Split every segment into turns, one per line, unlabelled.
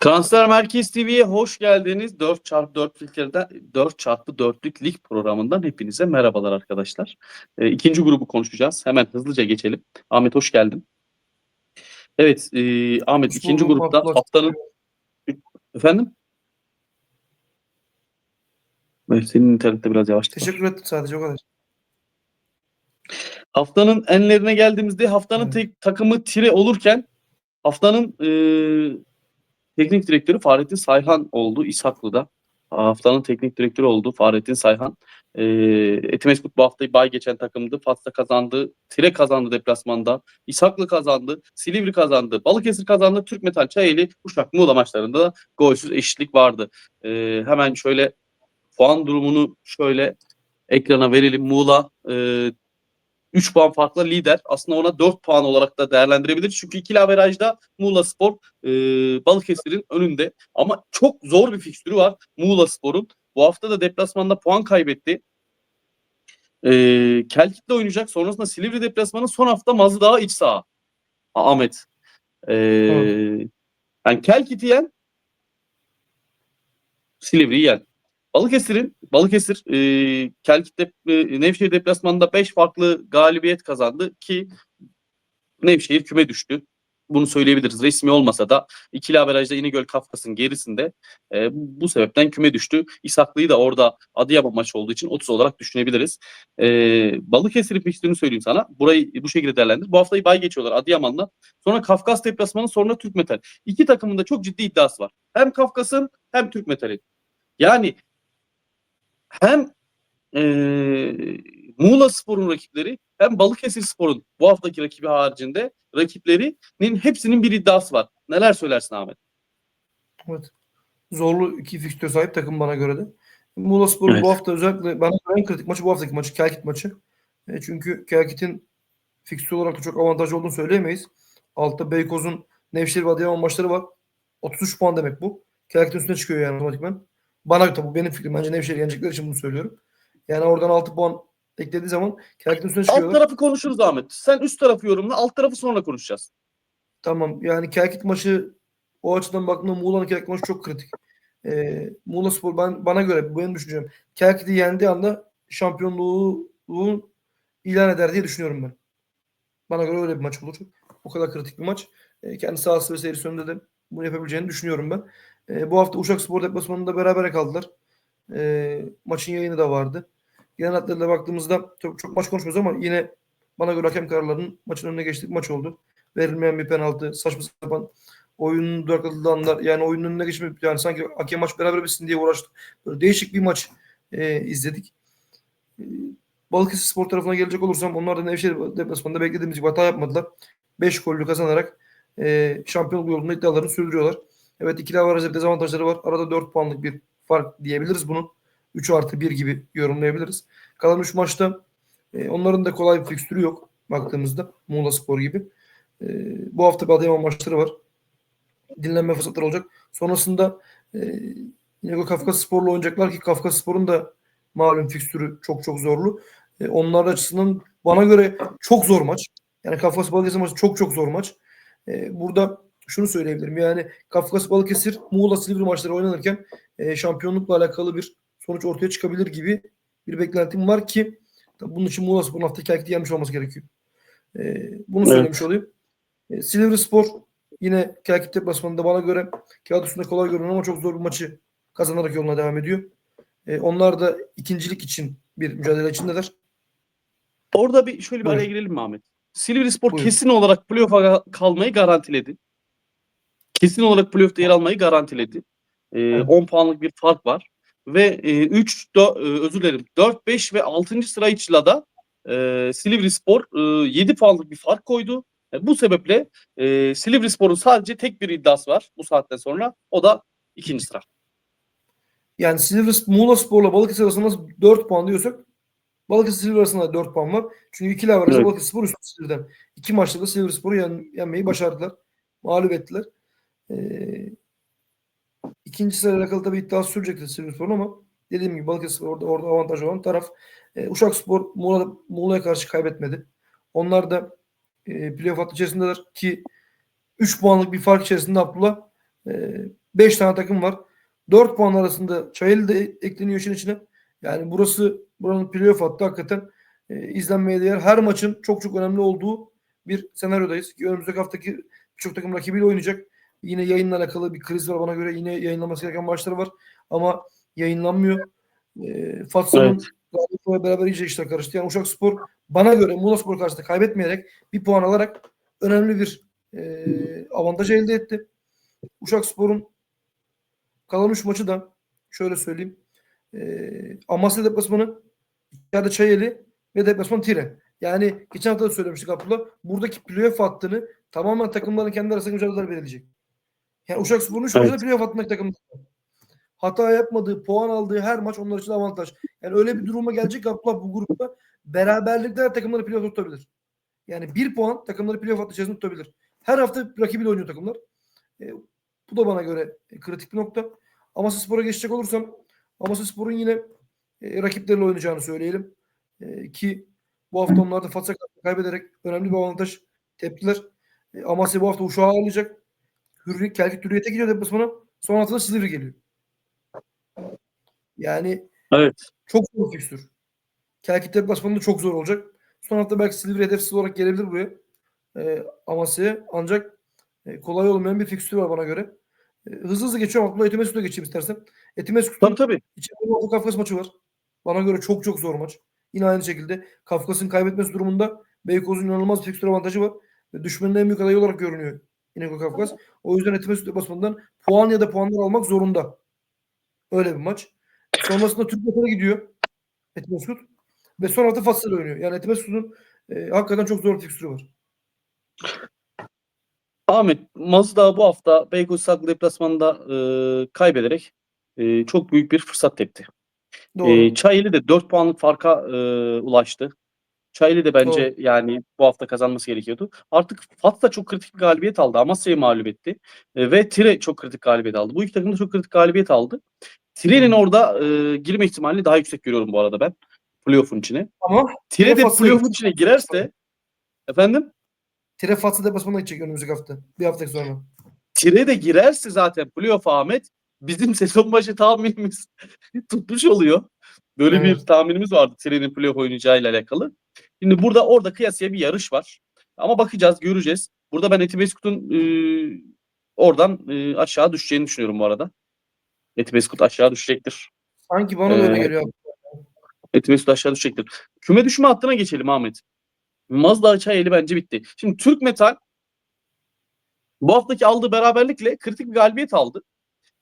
Transfer Merkez TV'ye hoş geldiniz. 4x4 liglerde 4x4'lük lig programından hepinize merhabalar arkadaşlar. Ee, ikinci grubu konuşacağız. Hemen hızlıca geçelim. Ahmet hoş geldin. Evet e, Ahmet
Hoş
ikinci
bulduk,
grupta
Abdullah.
haftanın efendim? Evet, senin internette biraz var.
Teşekkür ettim sadece o kadar.
Haftanın enlerine geldiğimizde haftanın
Evet.
tek takımı tire olurken haftanın e, teknik direktörü Fahrettin Sayhan oldu İshaklı'da. Haftanın teknik direktörü oldu Fahrettin Sayhan. E, Etimeskut bu haftayı bay geçen takımdı. Fatsa kazandı. Tire kazandı deplasmanda. İshaklı kazandı. Silivri kazandı. Balıkesir kazandı. Türk Metal Çayeli Uşak Muğla maçlarında da golsüz eşitlik vardı. E, hemen şöyle puan durumunu şöyle ekrana verelim. Muğla e, 3 puan farkla lider. Aslında ona 4 puan olarak da değerlendirebiliriz. Çünkü ikili averajda Muğla Spor e, Balıkesir'in önünde. Ama çok zor bir fikstürü var Muğla Spor'un. Bu hafta da deplasmanda puan kaybetti. E, Kelkit'le oynayacak. Sonrasında Silivri deplasmanı son hafta Mazıdağ iç saha. Ahmet. E, yani Kelkit'i yen Silivri'yi yen. Balıkesir'in Balıkesir e, Kelkit dep, e, Nevşehir deplasmanında 5 farklı galibiyet kazandı ki Nevşehir küme düştü. Bunu söyleyebiliriz. Resmi olmasa da ikili averajda İnegöl Kafkas'ın gerisinde e, bu sebepten küme düştü. İshaklı'yı da orada Adıyaman maçı olduğu için 30 olarak düşünebiliriz. E, Balıkesir'in fikstürünü söyleyeyim sana. Burayı bu şekilde değerlendir. Bu haftayı bay geçiyorlar Adıyaman'la. Sonra Kafkas deplasmanı sonra Türk Metal. İki takımın da çok ciddi iddiası var. Hem Kafkas'ın hem Türk Metal'in. Yani hem eee Muğla Spor'un rakipleri hem Balıkesir Spor'un bu haftaki rakibi haricinde rakiplerinin hepsinin bir iddiası var. Neler söylersin Ahmet?
Evet. Zorlu iki fikstür sahip takım bana göre de. Muğla Spor'un
Evet.
bu hafta özellikle bana göre en kritik maçı bu haftaki maçı. Kelkit maçı. E, çünkü Kelkit'in fikstür olarak da çok avantajlı olduğunu söyleyemeyiz. Altta Beykoz'un Nevşehir ve Adıyaman maçları var. 33 puan demek bu. Kelkit'in üstüne çıkıyor yani otomatikman. Bana tabii bu benim fikrim. Bence Nevşehir yenecekler için bunu söylüyorum. Yani oradan 6 puan eklediği zaman Kelkit'in üstüne
Alt
çıkıyorlar.
tarafı konuşuruz Ahmet. Sen üst tarafı yorumla, alt tarafı sonra konuşacağız.
Tamam yani Kelkit maçı o açıdan baktığımda Muğla'nın Kelkit maçı çok kritik. Ee, Muğla Spor ben, bana göre bu benim düşüncem. Kelkit'i yendiği anda şampiyonluğu ilan eder diye düşünüyorum ben. Bana göre öyle bir maç olur. O kadar kritik bir maç. Ee, kendi sahası ve serisi önünde de bunu yapabileceğini düşünüyorum ben. Ee, bu hafta Uşak Spor deplasmanında berabere kaldılar. Ee, maçın yayını da vardı. Genel hatlarıyla baktığımızda çok, çok maç konuşmuyoruz ama yine bana göre hakem kararlarının maçın önüne geçtiği bir maç oldu verilmeyen bir penaltı, saçma sapan oyunun durakladığı anlar yani oyunun önüne geçmek yani sanki hakem maç beraber bitsin diye uğraştık. Böyle değişik bir maç e, izledik. E, Balıkesir Spor tarafına gelecek olursam onlar da Nevşehir deplasmanında beklediğimiz gibi hata yapmadılar. 5 gollü kazanarak e, şampiyonluk yolunda iddialarını sürdürüyorlar. Evet ikili avarajda dezavantajları var. Arada 4 puanlık bir fark diyebiliriz bunun. 3 artı 1 gibi yorumlayabiliriz. Kalan 3 maçta e, onların da kolay bir fikstürü yok baktığımızda. Muğla Spor gibi. E, bu hafta bir Adıyaman maçları var. Dinlenme fırsatları olacak. Sonrasında e, Kafkas Spor'la oynayacaklar ki Kafkas Spor'un da malum fikstürü çok çok zorlu. E, onlar açısından bana göre çok zor maç. Yani Kafkas Balıkesir maçı çok çok zor maç. E, burada şunu söyleyebilirim. Yani Kafkas Balıkesir Muğla Silivri maçları oynanırken e, şampiyonlukla alakalı bir sonuç ortaya çıkabilir gibi bir beklentim var ki tabii bunun için Muğla Spor'un hafta iki yenmiş olması gerekiyor. E, bunu
Evet.
söylemiş olayım. E, Silivri Spor yine Kelkit deplasmanında bana göre kağıt üstünde kolay görünen ama çok zor bir maçı kazanarak yoluna devam ediyor. E, onlar da ikincilik için bir mücadele içindeler.
Orada bir şöyle bir
Buyurun.
araya girelim mi Ahmet? Silivri Spor
Buyurun.
kesin olarak playoff'a kalmayı garantiledi. Kesin olarak playoff'ta yer almayı garantiledi. Ee,
Evet.
10 puanlık bir fark var. Ve e, 3, 4, özür dilerim 4, 5 ve 6. sıra içla da e, Silivri Spor e, 7 puanlık bir fark koydu. E, bu sebeple e, Silivri Spor'un sadece tek bir iddiası var bu saatten sonra. O da ikinci sıra.
Yani Silivri Muğla Spor'la Balıkesir arasında 4 puan diyorsak Balıkesir Silivri arasında 4 puan var. Çünkü ikili avarajda
Evet.
Balıkesir Spor üstü Silivri'den. İki maçta da Silivri Spor'u yen, yenmeyi başardılar. Mağlup ettiler. Ee, ikinci sırayla alakalı tabii iddiası sürecektir Silivri Spor'un ama dediğim gibi Balıkesir orada, orada avantaj olan taraf. Ee, Uşak Spor Muğla, Muğla'ya karşı kaybetmedi. Onlar da e, playoff hattı içerisindeler ki 3 puanlık bir fark içerisinde Abdullah 5 tane takım var. 4 puan arasında Çayeli de ekleniyor işin içine. Yani burası buranın playoff hattı hakikaten e, izlenmeye değer. Her maçın çok çok önemli olduğu bir senaryodayız. Ki önümüzdeki haftaki birçok takım rakibiyle oynayacak. Yine yayınla alakalı bir kriz var bana göre. Yine yayınlanması gereken maçları var. Ama yayınlanmıyor. E, Fatsa'nın
Evet.
Beraber iyice işler karıştı. Yani Uşak Spor bana göre Muğla Spor karşısında kaybetmeyerek bir puan alarak önemli bir e, avantaj elde etti. Uşak Spor'un kalan 3 maçı da şöyle söyleyeyim. E, Amasya deplasmanı, içeride Çayeli ve deplasman Tire. Yani geçen hafta da söylemiştik Abdullah. Buradaki playoff hattını tamamen takımların kendi arasındaki mücadeleler belirleyecek. Yani Uşak Spor'un 3
Evet.
playoff hattındaki takımlar. Hata yapmadığı, puan aldığı her maç onlar için avantaj. Yani öyle bir duruma gelecek Abdullah bu grupta beraberlikler takımları playoff tutabilir. Yani bir puan takımları playoff hattı içerisinde tutabilir. Her hafta rakibiyle oynuyor takımlar. E, bu da bana göre e, kritik bir nokta. Amasya Spor'a geçecek olursam Amasya Spor'un yine e, rakipleriyle oynayacağını söyleyelim. E, ki bu hafta onlar da Fatsa kaybederek önemli bir avantaj tepkiler. E, Amasya bu hafta Uşak'ı ağırlayacak. Hürriyet, Kelkit Hürriyet'e gidiyor deplasmana. Son haftada Silivri geliyor. Yani
Evet.
çok zor fikstür. Kelkit deplasmanında çok zor olacak. Son hafta belki Silivri hedefsiz olarak gelebilir buraya. E, Amasya'ya. Ancak e, kolay olmayan bir fikstür var bana göre. E, hızlı hızlı geçiyorum. Abdullah Etimeskut'a geçeyim istersen. Etimeskut'un
Tabii tabii.
Kafkas maçı var. Bana göre çok çok zor maç. Yine aynı şekilde Kafkas'ın kaybetmesi durumunda Beykoz'un inanılmaz fikstür avantajı var. Ve düşmanın en büyük adayı olarak görünüyor İnegöl Kafkas. O yüzden Etimesgut basmanından puan ya da puanlar almak zorunda. Öyle bir maç. Sonrasında Türk Metal'e gidiyor Etimesgut. Ve son hafta Fatsa'yla oynuyor. Yani Etimeskut'un e, hakikaten çok zor fikstürü var.
Ahmet Mazda bu hafta Beykoz Saklı deplasmanında e, kaybederek e, çok büyük bir fırsat tepti.
Doğru.
E, Çayeli de 4 puanlık farka e, ulaştı. Çayeli de bence
Doğru.
yani bu hafta kazanması gerekiyordu. Artık Fat da çok kritik bir galibiyet aldı. Amasya'yı mağlup etti. E, ve Tire çok kritik galibiyet aldı. Bu iki takım da çok kritik galibiyet aldı. Tire'nin orada e, girme ihtimalini daha yüksek görüyorum bu arada ben. Playoff'un içine.
Ama
Tire de
Playoff
playoff'un içine girerse efendim
Tire Fatsa deplasmanına gidecek önümüzdeki hafta. Bir hafta sonra.
Tire de girerse zaten playoff Ahmet bizim sezon başı tahminimiz tutmuş oluyor. Böyle
Evet.
bir tahminimiz vardı Tire'nin playoff oynayacağıyla alakalı. Şimdi burada orada kıyasıya bir yarış var. Ama bakacağız, göreceğiz. Burada ben Etibeskut'un e, oradan e, aşağı düşeceğini düşünüyorum bu arada. Etibeskut aşağı düşecektir.
Sanki bana da öyle
Ee,
geliyor.
Etibeskut aşağı düşecektir. Küme düşme hattına geçelim Ahmet. Mazda Çayeli bence bitti. Şimdi Türk Metal bu haftaki aldığı beraberlikle kritik bir galibiyet aldı.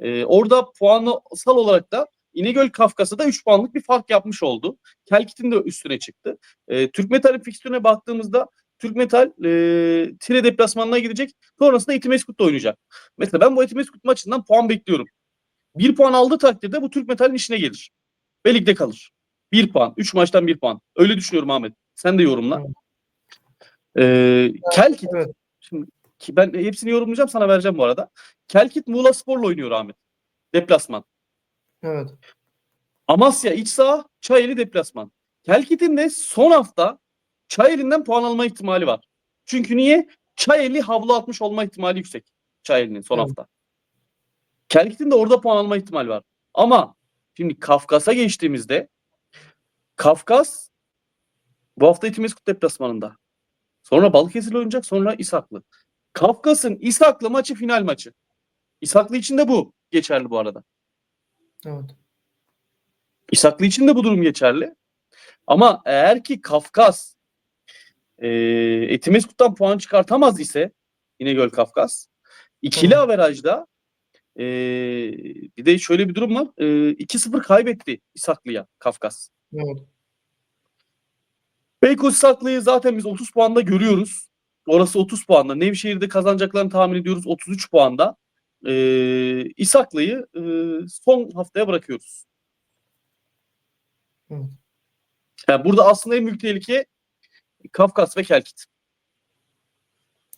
Ee, orada puansal olarak da İnegöl Kafkas'a da 3 puanlık bir fark yapmış oldu. Kelkit'in de üstüne çıktı. Ee, Türk Metal'in fikstürüne baktığımızda Türk Metal e, Tire deplasmanına gidecek. Sonrasında Etimeskut'ta oynayacak. Mesela ben bu Etimeskut maçından puan bekliyorum. Bir puan aldığı takdirde bu Türk Metal'in işine gelir. Ve ligde kalır. Bir puan. Üç maçtan bir puan. Öyle düşünüyorum Ahmet. Sen de yorumla. Ee, Kelkit.
evet.
Şimdi ben hepsini yorumlayacağım sana vereceğim bu arada. Kelkit Muğla Spor'la oynuyor Ahmet. Deplasman.
Evet.
Amasya iç saha, Çayeli deplasman. Kelkit'in de son hafta Çayeli'nden puan alma ihtimali var. Çünkü niye? Çayeli havlu atmış olma ihtimali yüksek. Çayeli'nin son
Evet.
hafta. Kelkit'in de orada puan alma ihtimali var. Ama şimdi Kafkas'a geçtiğimizde Kafkas bu hafta Etimeskut deplasmanında. Sonra Balıkesir'le oynayacak sonra İshaklı. Kafkas'ın İshaklı maçı final maçı. İshaklı için de bu geçerli bu arada.
Evet.
İshaklı için de bu durum geçerli. Ama eğer ki Kafkas e, Etimeskut'tan puan çıkartamaz ise İnegöl Kafkas ikili
Hı.
averajda e, bir de şöyle bir durum var. E, 2-0 kaybetti İshaklı'ya Kafkas.
Evet.
Beykoz İshaklı'yı zaten biz 30 puanda görüyoruz. Orası 30 puanda. Nevşehir'de kazanacaklarını tahmin ediyoruz 33 puanda. E, İshaklı'yı e, son haftaya bırakıyoruz.
Evet.
Yani burada aslında en büyük tehlike Kafkas ve Kelkit.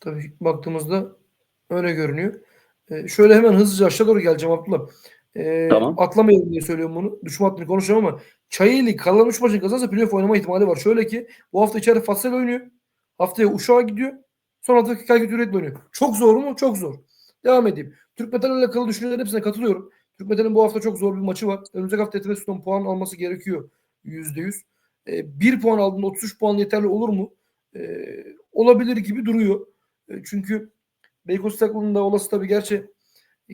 Tabii baktığımızda öyle görünüyor. Ee, şöyle hemen hızlıca aşağı doğru geleceğim Abdullah. Ee,
Tamam.
Atlamayalım diye söylüyorum bunu. Düşman hattını konuşuyorum ama Çayeli kalan 3 maçın kazanırsa playoff oynama ihtimali var. Şöyle ki bu hafta içeride Fatsa'yla oynuyor. Haftaya Uşak'a gidiyor. Son hafta Kelkit Hürriyet'le oynuyor. Çok zor mu? Çok zor. Devam edeyim. Türk Metal ile alakalı düşüncelerin hepsine katılıyorum. Türk Metal'in bu hafta çok zor bir maçı var. Önümüzdeki hafta Etimesgut'un puan alması gerekiyor. %100. E, bir puan aldığında 33 puan yeterli olur mu? E, olabilir gibi duruyor. E, çünkü Beykoz takımının da olası tabii gerçi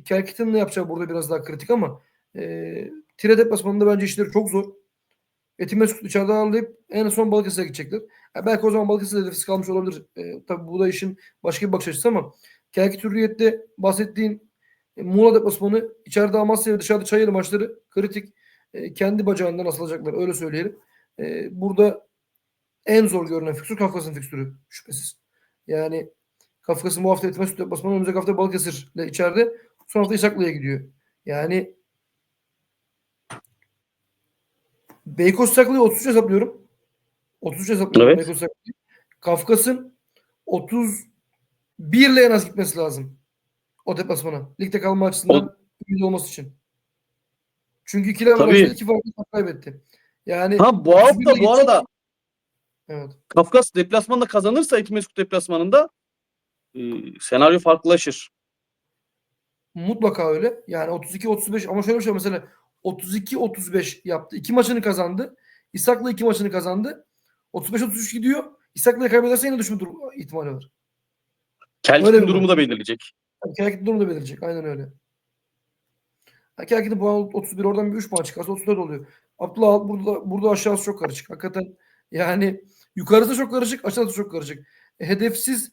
Kerkit'in ne yapacağı burada biraz daha kritik ama e, Tire deplasmanında bence işleri çok zor. Etimesgut içeride ağırlayıp en son Balıkesir'e gidecekler. Ha, belki o zaman Balıkesir'de hedefsiz kalmış olabilir. E, tabii bu da işin başka bir bakış açısı ama Kerkit Hürriyet'te bahsettiğin e, Muğla deplasmanı içeride Amasya ve dışarıda Çayırı maçları kritik. E, kendi bacağından asılacaklar öyle söyleyelim. E, burada en zor görünen fikstür Kafkas'ın fikstürü şüphesiz. Yani Kafkas'ın bu hafta Etimesgut deplasmanı önümüzdeki hafta Balıkesir'le içeride son hafta İshaklı'ya gidiyor. Yani Beykoz Saklı'yı 33 hesaplıyorum. 33 hesaplıyorum
Evet.
Beykoz Saklı'yı. Kafkas'ın 31 ile en az gitmesi lazım. O deplasmana. Ligde kalma açısından ümit olması için. Çünkü ikili maçta iki farklı fark kaybetti. Yani
Ha bu
31
hafta bu arada
evet.
Kafkas deplasmanda kazanırsa Etimesgut deplasmanında e, senaryo farklılaşır.
Mutlaka öyle. Yani 32-35 ama şöyle bir şey mesela 32-35 yaptı. İki maçını kazandı. İshak'la iki maçını kazandı. 35-33 gidiyor. İshak'la kaybederse yine düşme durum ihtimali var. Bir
durumu da belirleyecek.
Yani Kerkit durumu da belirleyecek. Aynen öyle. Ha, Kerkit'in puanı 31 oradan bir 3 puan çıkarsa 34 oluyor. Abdullah Al burada, burada aşağısı çok karışık. Hakikaten yani yukarısı çok karışık aşağısı çok karışık. E, hedefsiz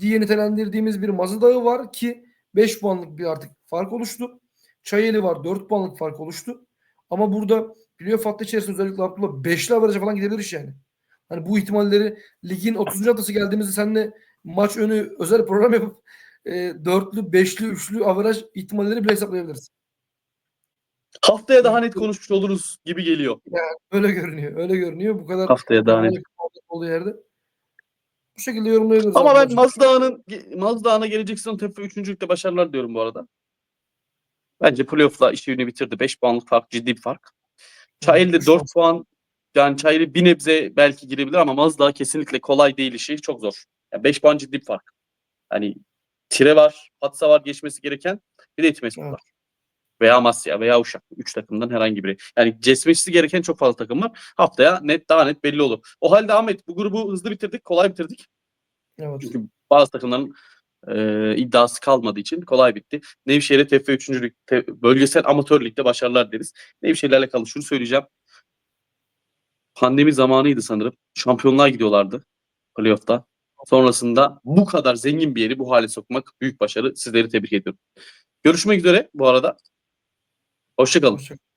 diye nitelendirdiğimiz bir Mazı Dağı var ki 5 puanlık bir artık fark oluştu. Çayeli var 4 puanlık fark oluştu. Ama burada playoff hattı içerisinde özellikle Abdullah 5'li averaja falan gidebilir yani. Hani bu ihtimalleri ligin 30. haftası geldiğimizde seninle maç önü özel program yapıp e, dörtlü, beşli, üçlü averaj ihtimalleri bile hesaplayabiliriz.
Haftaya daha net konuşmuş oluruz gibi geliyor.
Öyle görünüyor. Öyle görünüyor. Bu kadar
Haftaya daha net.
olduğu yerde. Bu şekilde yorumlayabiliriz.
Ama ben. Mazdağ'ın Mazdağ'ına gelecek sezon 3. ligde başarılar diyorum bu arada. Bence playoff'la işini bitirdi. 5 puanlık fark ciddi bir fark. Çayeli de
Üç
4
puan.
puan yani Çayeli bir nebze belki girebilir ama Mazdağ kesinlikle kolay değil işi. Çok zor. Yani 5 puan ciddi bir fark. Hani Tire var, Hatsa var geçmesi gereken. Bir de Etimesgut
Evet.
var. Veya Amasya veya Uşak. 3 takımdan herhangi biri. Yani geçmesi gereken çok fazla takım var. Haftaya net daha net belli olur. O halde Ahmet bu grubu hızlı bitirdik. Kolay bitirdik.
Evet.
Çünkü bazı takımların e, iddiası kalmadığı için kolay bitti. Nevşehir'e TF 3. Lig, te- bölgesel amatör ligde başarılar deriz. Nevşehir'le alakalı şunu söyleyeceğim. Pandemi zamanıydı sanırım. Şampiyonluğa gidiyorlardı playoff'ta. Sonrasında bu kadar zengin bir yeri bu hale sokmak büyük başarı. Sizleri tebrik ediyorum. Görüşmek üzere bu arada. Hoşçakalın.
Hoşça-